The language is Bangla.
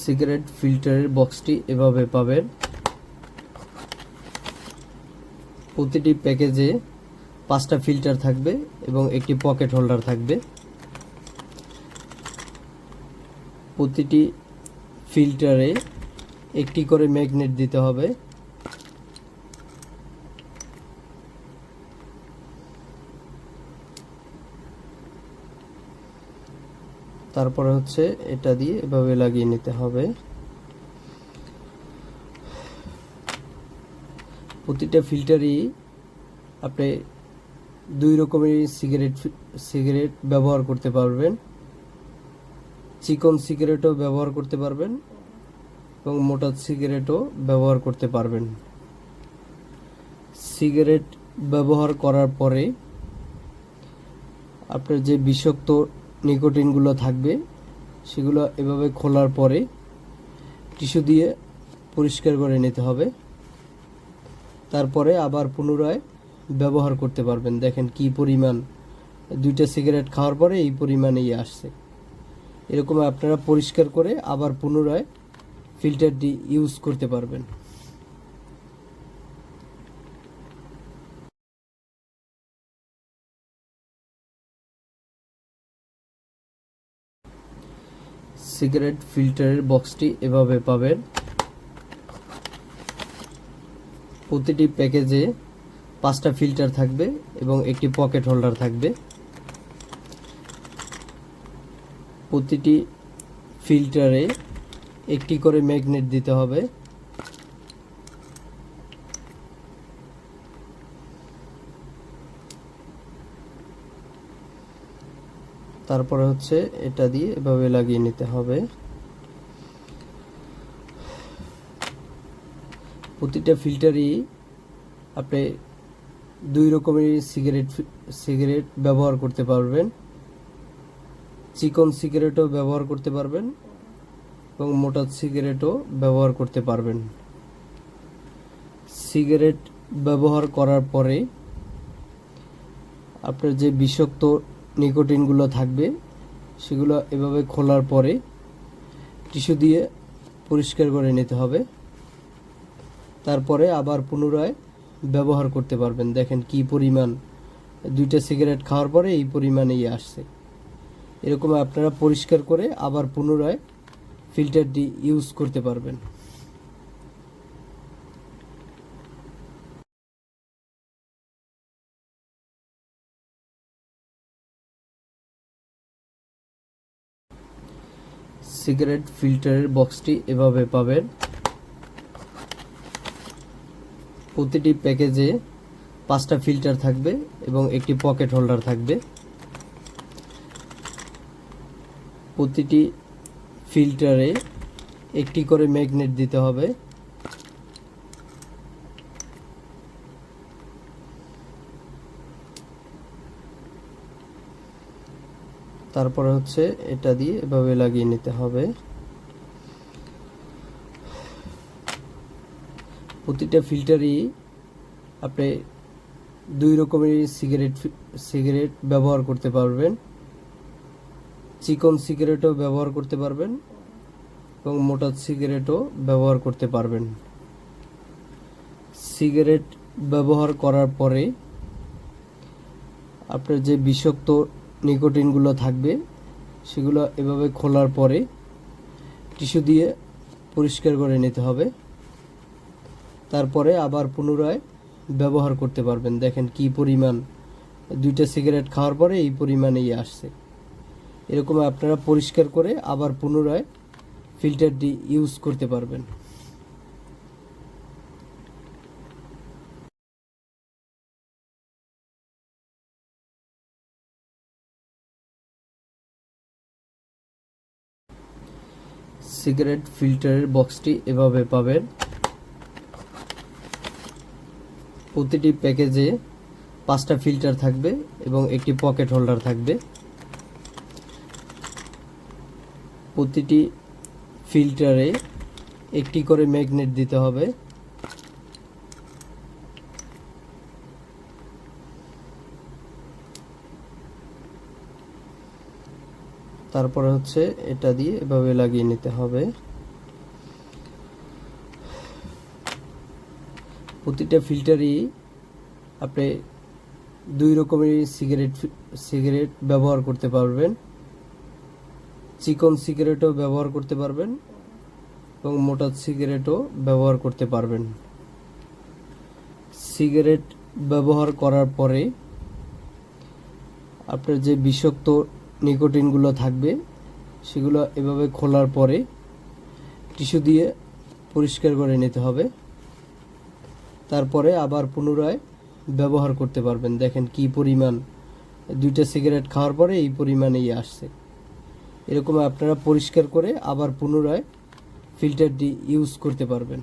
সিগারেট ফিল্টারের বক্সটি এভাবে পাবেন। প্রতিটি প্যাকেজে পাঁচটা ফিল্টার থাকবে এবং একটি পকেট হোল্ডার থাকবে। প্রতিটি ফিল্টারে একটি করে ম্যাগনেট দিতে হবে। তারপরে হচ্ছে এটা দিয়ে এভাবে লাগিয়ে নিতে হবে। প্রতিটা ফিল্টারই আপনি দুই রকমের সিগারেট সিগারেট ব্যবহার করতে পারবেন। চিকন সিগারেটও ব্যবহার করতে পারবেন এবং মোটা সিগারেটও ব্যবহার করতে পারবেন। সিগারেট ব্যবহার করার পরে আপনার যে বিষাক্ত নিকোটিনগুলো থাকবে, সেগুলো এভাবে খোলার পরে টিস্যু দিয়ে পরিষ্কার করে নিতে হবে। তারপরে আবার পুনরায় ব্যবহার করতে পারবেন। দেখেন কি পরিমাণ, দুইটা সিগারেট খাওয়ার পরে এই পরিমাণেই আসছে। এরকম আপনারা পরিষ্কার করে আবার পুনরায় ফিল্টারটি ইউজ করতে পারবেন। সিগারেট ফিল্টারের বক্সটি এভাবে পাবেন। প্রতিটি প্যাকেজে পাঁচটা ফিল্টার থাকবে এবং একটি পকেট হোল্ডার থাকবে। প্রতিটি ফিল্টারে একটি করে ম্যাগনেট দিতে হবে। তারপরে হচ্ছে এটা দিয়ে এভাবে লাগিয়ে নিতে হবে। প্রতিটা ফিল্টারই আপনি দুই রকমের সিগারেট সিগারেট ব্যবহার করতে পারবেন। চিকন সিগারেটও ব্যবহার করতে পারবেন এবং মোটা সিগারেটও ব্যবহার করতে পারবেন। সিগারেট ব্যবহার করার পরে আপনার যে বিষাক্ত নিকোটিনগুলো থাকবে, সেগুলো এভাবে খোলার পরে টিস্যু দিয়ে পরিষ্কার করে নিতে হবে। তারপরে আবার পুনরায় ব্যবহার করতে পারবেন। দেখেন কি পরিমাণ, দুইটা সিগারেট খাওয়ার পরে এই পরিমাণেই আসছে। এরকম আপনারা পরিষ্কার করে আবার পুনরায় ফিল্টারটি ইউজ করতে পারবেন। সিগারেট ফিল্টারের বক্সটি এভাবে পাবেন। প্রতিটি প্যাকেজে পাঁচটা ফিল্টার থাকবে এবং একটি পকেট হোল্ডার থাকবে। প্রতিটি ফিল্টারে একটি করে ম্যাগনেট দিতে হবে। তারপরে হচ্ছে এটা দিয়ে এভাবে লাগিয়ে নিতে হবে। প্রতিটা ফিল্টারই আপনি দুই রকমের সিগারেট সিগারেট ব্যবহার করতে পারবেন। চিকন সিগারেটও ব্যবহার করতে পারবেন এবং মোটা সিগারেটও ব্যবহার করতে পারবেন। সিগারেট ব্যবহার করার পরে আপনার যে বিষাক্ত নিকোটিনগুলো থাকবে, সেগুলো এভাবে খোলার পরে টিস্যু দিয়ে পরিষ্কার করে নিতে হবে। তারপরে আবার পুনরায় ব্যবহার করতে পারবেন। দেখেন কি পরিমাণ, দুইটা সিগারেট খাওয়ার পরে এই পরিমাণেই আসছে। এরকম আপনারা পরিষ্কার করে আবার পুনরায় ফিল্টারটি ইউজ করতে পারবেন। সিগারেট ফিল্টারের বক্সটি এভাবে পাবেন। প্রতিটি প্যাকেজে পাঁচটা ফিল্টার থাকবে এবং একটি পকেট হোল্ডার থাকবে। প্রতিটি ফিল্টারে একটি করে ম্যাগনেট দিতে হবে। তারপরে হচ্ছে এটা দিয়ে এভাবে লাগিয়ে নিতে হবে। প্রতিটা ফিল্টারই আপনি দুই রকমের সিগারেট সিগারেট ব্যবহার করতে পারবেন। চিকন সিগারেটও ব্যবহার করতে পারবেন এবং মোটা সিগারেটও ব্যবহার করতে পারবেন। সিগারেট ব্যবহার করার পরে আপনার যে বিষাক্ত নিকোটিনগুলো থাকবে, সেগুলো এভাবে খোলার পরে টিস্যু দিয়ে পরিষ্কার করে নিতে হবে। তারপরে আবার পুনরায় ব্যবহার করতে পারবেন। দেখেন কি পরিমাণ, দুইটা সিগারেট খাওয়ার পরে এই পরিমাণেই আসছে। এরকম আপনারা পরিষ্কার করে আবার পুনরায় ফিল্টারটি ইউজ করতে পারবেন।